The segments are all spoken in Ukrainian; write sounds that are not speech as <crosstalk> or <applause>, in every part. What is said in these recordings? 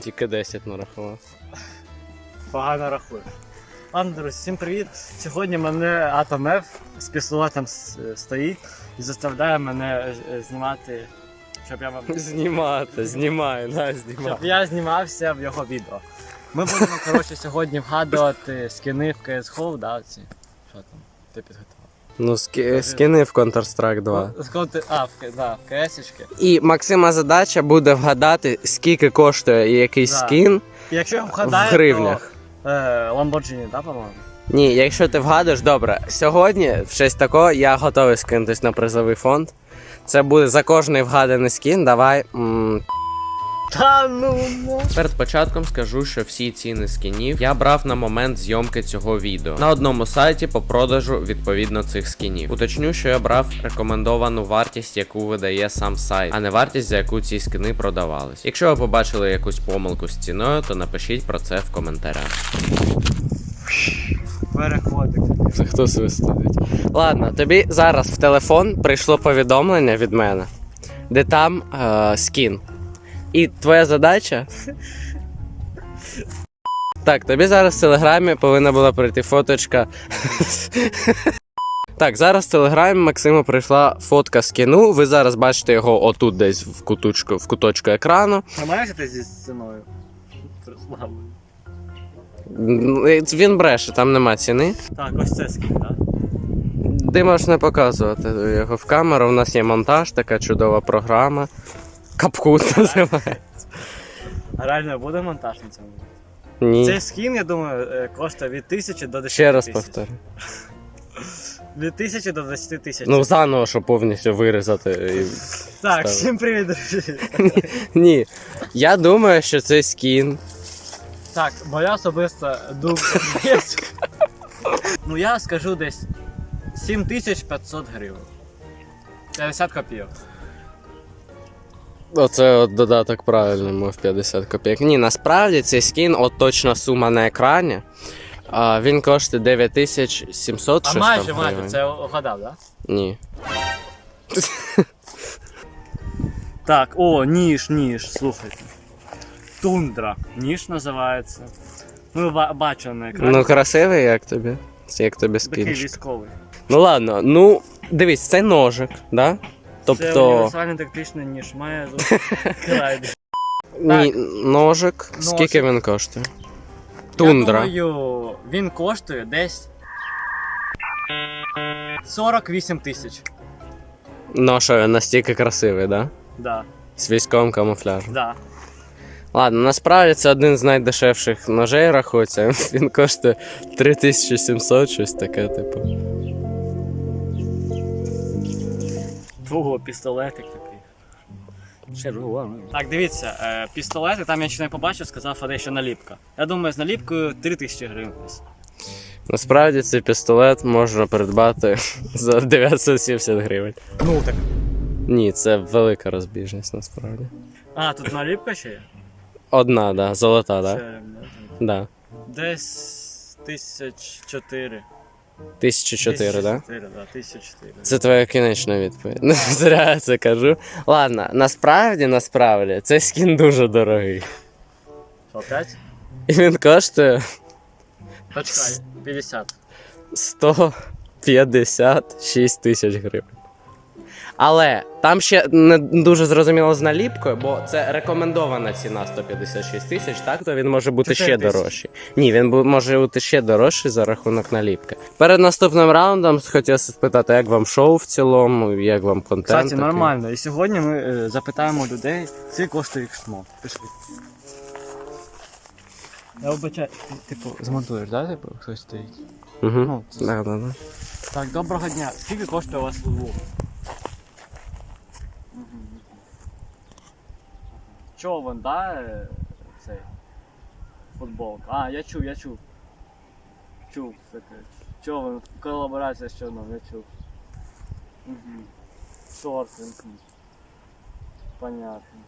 Тільки 10 нарахував. Погано рахуєш. Ладно, друзі, всім привіт. Сьогодні мене Атом F з пістолетом стоїть і заставляє мене е, знімати, щоб я вам <laughs> Знімати, знімаю, да, знімаю. щоб я знімався в його відео. Ми будемо коротше сьогодні вгадувати скини в CSGO, да, ці. Що там? Ти підготував? Ну, ски- скини в Counter-Strike 2. Ну, А, в, да, в КСічки. І Максима задача буде вгадати, скільки коштує якийсь Да. скін. Якщо вгадаю, В гривнях. то е, Lamborghini, да, по-моєму? Ні, якщо ти вгадаш, добре. Сьогодні, в честь такого, я готовий скинутись на призовий фонд. Це буде за кожний вгаданий скін. Давай. м, Та ну ну. Перед початком скажу, що всі ціни скінів я брав на момент зйомки цього відео на одному сайті по продажу відповідно цих скінів. Уточню, що я брав рекомендовану вартість, яку видає сам сайт, а не вартість, за яку ці скини продавались. Якщо ви побачили якусь помилку з ціною, то напишіть про це в коментарях. Переходик. Це хто свистить? Ладно, тобі зараз в телефон прийшло повідомлення від мене, де там е, скін. І твоя задача. Так, тобі зараз в телеграмі повинна була прийти фоточка. Так, зараз в телеграмі Максиму прийшла фотка скіну. Ви зараз бачите його отут десь в куточку, в куточку екрану. Тримаєшся ти зі. М, Він бреше, там нема ціни. Так, ось це скін, так? Ти можеш не показувати його в камеру. У нас є монтаж, така чудова програма. Капкут називається. А реально буде монтаж на цьому? Ні. Цей скін, я думаю, е, коштує від 1000 до 10 Ще раз повторю. <laughs> Від 1000 до 10 тисяч. Ну, заново, щоб повністю вирізати. і- так, ставлю. всім привіт, друзі. <laughs> Ні. Я думаю, що цей скін. Так, моя особиста думка. є. ну я скажу десь 7500 гривень. 50 копійок. Оце от додаток правильний, мов 50 копійок. Ні, насправді цей скін, от точна сума на екрані. А, він коштує 9700 А щось майже, там майже, гривень. це угадав, так? Да? Ні. Так, о, ніж, ніж, слухайте. Тундра. Ніж називається. Ми ба- бачили на екрані. Ну, красивий, як тобі? Як тобі Такий скін? військовий. Ну ладно, ну дивись, це ножик, да? Це Тобто. універсальний тактичний ніж має. <laughs> Ні, ножик. Скільки він коштує? Тундра. Я думаю, він коштує десь 48 тисяч. Ну що, настільки красивий, да? Да, З військовим камуфляжем. да. Ладно, насправді це один з найдешевших ножей рахується. <laughs> Він коштує 3700, щось таке, типу. Твого пістолетик такий. Червоний. Так, дивіться, е, пістолети, там я ще не побачив, сказав Фадей, що наліпка. Я думаю, з наліпкою 3000 гривень десь. Насправді цей пістолет можна придбати <laughs> за 970 гривень. Ну так. Ні, це велика розбіжність насправді. А, тут наліпка ще є? Одна, да, золота, так? Ще, Да. Десь 1004. 1004, так? Да? 1004, да, 1004. Це твоя кінечна відповідь. Не <laughs> зря я це кажу. Ладно, насправді, насправді, цей скін дуже дорогий. Опять? І він коштує Почекай, 50. 156 тисяч гривень. Але там ще не дуже зрозуміло з наліпкою, бо це рекомендована ціна 156 тисяч, так? То він може бути ще 4 тисячі. дорожчий. Ні, він може бути ще дорожчий за рахунок наліпки. Перед наступним раундом хотів спитати, як вам шоу в цілому, як вам контент. Кстати, нормально. І сьогодні ми е, запитаємо людей, скільки коштує їх шмо. Пішли. Я вибачаю, типу, змонтуєш, да? Типу, хтось стоїть. Угу. Ну, це- Да, да, да. Так, доброго дня. Скільки коштує у вас футбол? Човен, да? е, Цей футболка. А, я чув, я чув. Чув таке. Човен, колаборація з човном, я чув. Угу. Шорфінг. Понятно.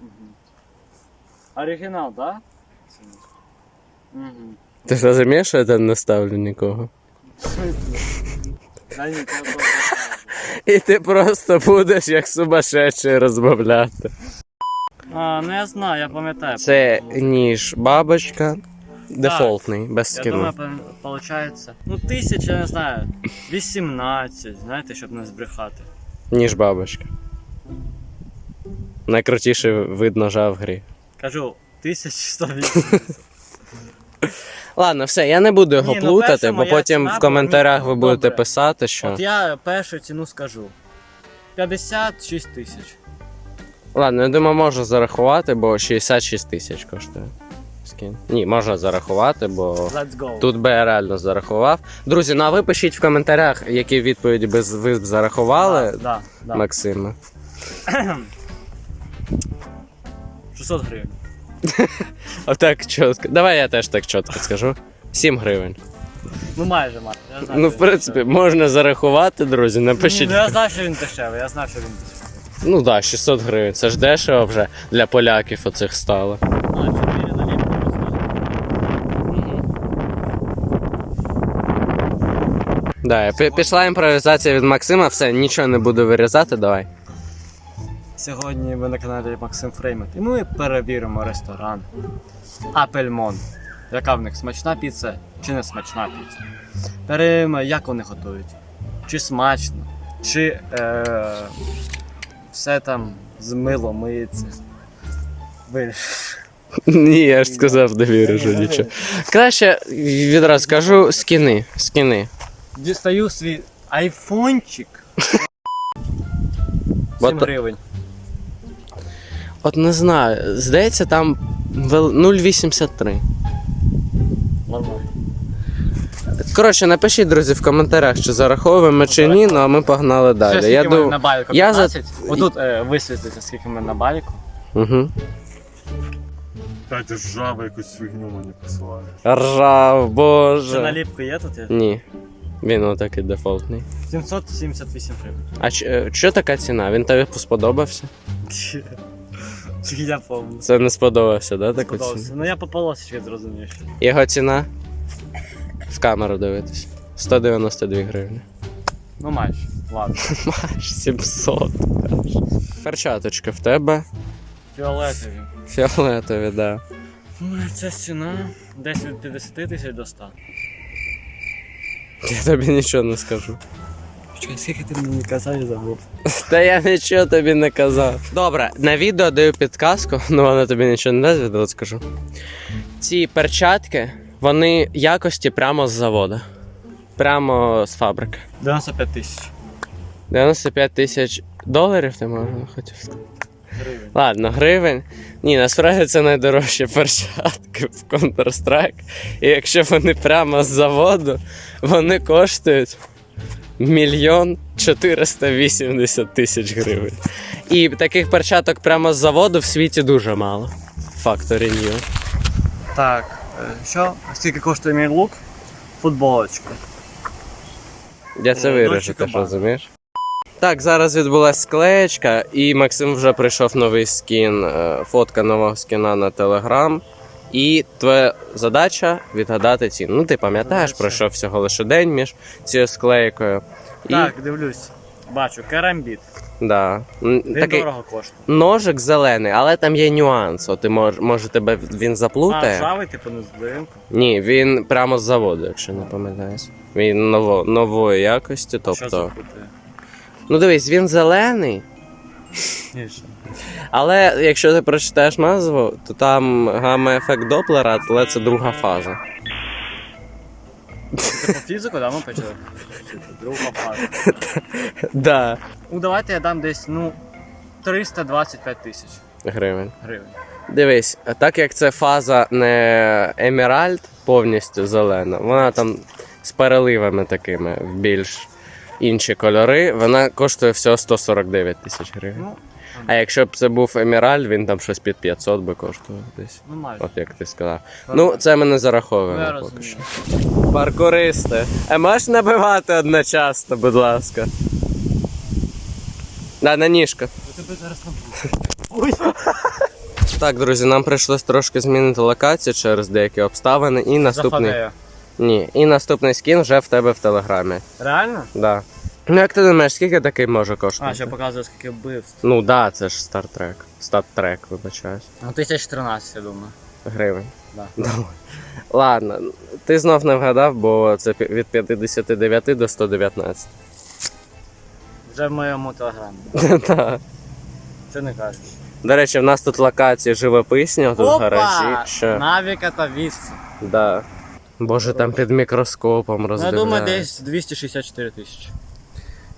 Угу. Оригінал, да? Угу. Ти ж розумієш, що я там не ставлю нікого? <laughs> Да ні, це добре. І ти просто будеш як сумасшедший розмовляти. А, ну я знаю, я пам'ятаю. Це ніж бабочка. Дефолтний, без Я скину. думаю, виходить, ну тисяча, я не знаю, 18, знаєте, щоб не збрехати. Ніж бабочка. Найкрутіший вид ножа в грі. Кажу, 1180. <laughs> Ладно, все, я не буду його Ні, ну, плутати, перша бо моя потім ціна в коментарях ви будете добре. писати, що. От я першу ціну скажу. 56 тисяч. Ладно, я думаю, можна зарахувати, бо 66 тисяч коштує. Скін. Ні, можна зарахувати, бо Let's go. тут би я реально зарахував. Друзі, ну а ви пишіть в коментарях, які відповіді би з- ви б зарахували Да, да, да. Максима. 600 <clears throat> гривень. <laughs> Отак чітко. Давай я теж так чітко скажу. 7 гривень. Ну майже майже. Я знаю, Ну, в що він принципі, дешевий. можна зарахувати, друзі. Ні, Напишіть. ну я знаю, що він дешевий, я знаю, що він дешевий. Ну так, да, 600 гривень. Це ж дешево вже для поляків оцих стало. А, 4 наліпки розказую. Да, пі- пішла імпровізація від Максима, все, нічого не буду вирізати, давай. Сьогодні ви на каналі Максим Фреймет і ми перевіримо ресторан Апельмон. Яка в них смачна піца чи не смачна піца? Перевіримо, як вони готують. Чи смачно, чи е, все там з милом миється. Ви... Ні, я ж сказав, не вірю, що нічого. Краще відразу скажу скіни. Скіни. Дістаю свій айфончик. 7 гривень. От не знаю, здається, там 0,83. Нормально. Коротше, напишіть, друзі, в коментарях, чи зараховуємо чи ні, ну а ми погнали далі. скільки Я мене думаю. на баліку? я за- 15? Отут е, висвітлиться, скільки мене на баліку. Угу. Та ти жаба якусь фігню мені посилаєш. Ржав, Це боже. наліпка є тут? Ні. Він отакий дефолтний. 778 гривень. А ч- е, що така ціна? Він тобі сподобався? <laughs> Я помню. Це не сподобався, да, така Сподобався. Ну я по полосочці зрозумів. Його ціна? В камеру дивитись. 192 гривні. Ну майже. Ладно. <laughs> Маш 700. Перчаточки в тебе. Фіолетові. Фіолетові, да. Ну, ця ціна десь від 50 тисяч до 100. Я тобі нічого не скажу. Чекай, скільки ти мені казав, я забув. Та я нічого тобі не казав. Добре, на відео даю підказку, <laughs> ну вона тобі нічого не дасть, відео скажу. Ці перчатки, вони якості прямо з заводу. Прямо з фабрики. 95 тисяч 95 тисяч доларів ти можна хотів сказати. гривень. Ладно, гривень. Ні, насправді це найдорожчі перчатки в Counter-Strike. І якщо вони прямо з заводу, вони коштують мільйон 480 тисяч гривень. І таких перчаток прямо з заводу в світі дуже мало. Factory New. Так, е, що? Скільки коштує мій лук? Футболочка. Я це Е, виріжу, ти ж розумієш? Так, зараз відбулася склеєчка, і Максим вже прийшов новий скін, е, фотка нового скіна на Телеграм. І твоя задача відгадати ціну. Ну, ти пам'ятаєш, пройшов всього лише день між цією склейкою. І, Так, дивлюсь. Бачу, керамбіт. да, м, Він такий дорого коштує. ножик зелений, але там є нюанс. От ти мож, може тебе він А, заплутає. ржавий, типу, не з димку. Ні, він прямо з заводу, якщо не пам'ятаєш. Він ново, нової якості, Що тобто. запутає? Ну дивись, він зелений. Але якщо ти прочитаєш назву, то там гамма-ефект Доплера, але це друга фаза. Ти по фізику, да, ми почали? Друга фаза. Да. Ну, давайте я дам десь, ну, 325 тисяч Гривень. гривень. Дивись, а так як це фаза не Емеральд повністю зелена, вона там з переливами такими в більш інші кольори, вона коштує всього 149 тисяч гривень. Ну, А якщо б це був Емеральд, він там щось під 500 би коштував десь. ну майже. От як ти сказав. Ну, це ми не зараховуємо поки що. Паркуристи. А можеш набивати одночасно, будь ласка. Да, на ніжка. Тебе зараз. <laughs> Ой! Так, друзі, нам прийшлось трошки змінити локацію через деякі обставини. І наступний. Зафадею. Ні, і наступний скін вже в тебе в телеграмі. Реально? Да. Ну як ти думаєш, скільки такий може коштувати? А, ще показує, скільки вбивств. Ну да, це ж Trek. Star вибачаюсь. Ну, 1013, я думаю. Гривень. Да. <laughs> Давай. Ладно, ти знов не вгадав, бо це від 59 до 119. Вже в моєму телеграмі. <laughs> Так. Це не кажеш. До речі, в нас тут локації живописні, тут гаражі. Що? Навіка та Віс. Да. Боже, там під мікроскопом Ну, я думаю, десь 264 тисячі.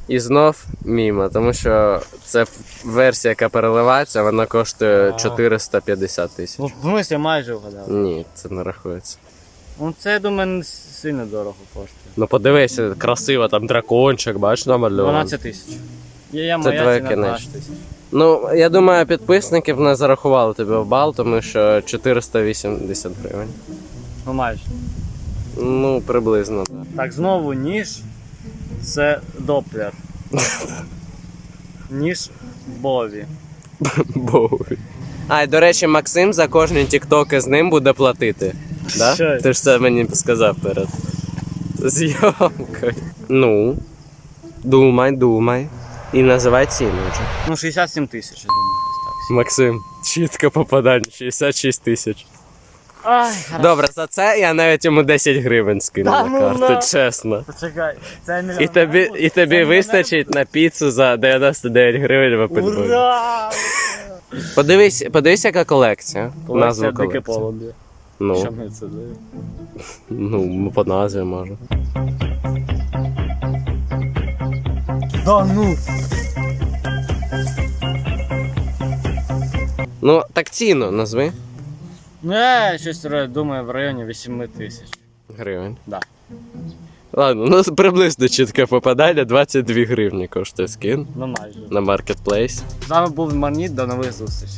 І знов мімо, тому що це версія, яка переливається, вона коштує А. 450 тисяч. Ну, в смысле майже вгадав. Ні, це не рахується. Ну, це, я думаю, не сильно дорого коштує. Ну подивися, красиво, там дракончик, бач, намальований. 12 тисяч. Є я Це моя ціна. 12 тисяч. Ну, я думаю, підписники б не зарахували тобі в бал, тому що 480 гривень. Ну майже. Ну, приблизно, так. Так, знову ніж. Це доплер. ніж Бові. <laughs> Богові. А, і до речі, Максим за кожні тіктоки з ним буде платити. Да? Що? Ти ж це мені сказав перед зйомкою. Ну, думай, думай. І називай ціну вже. Ну, 67 тисяч, я думаю, десь так. Максим, чітко попадання, 66 тисяч. Ай, Добре, за це я навіть йому 10 гривень скину Та на ну карту, на. чесно. Почекай, це не І тобі, і тобі Це вистачить на піцу за 99 гривень в Апельбоні. Ура! Подивись, подивись, яка колекція. Колекція Назву дике колекції. полум'я. Ну, Що ми це даємо? ну, по назві може. Да ну! Ну, так ціну назви. Ну, я щось думаю в районі 8 тисяч. Гривень. Да. Ладно, ну приблизно чітке попадання, 22 гривні коштує скин Ну майже. на маркетплейс. З вами був Марніт, до нових зустрічей.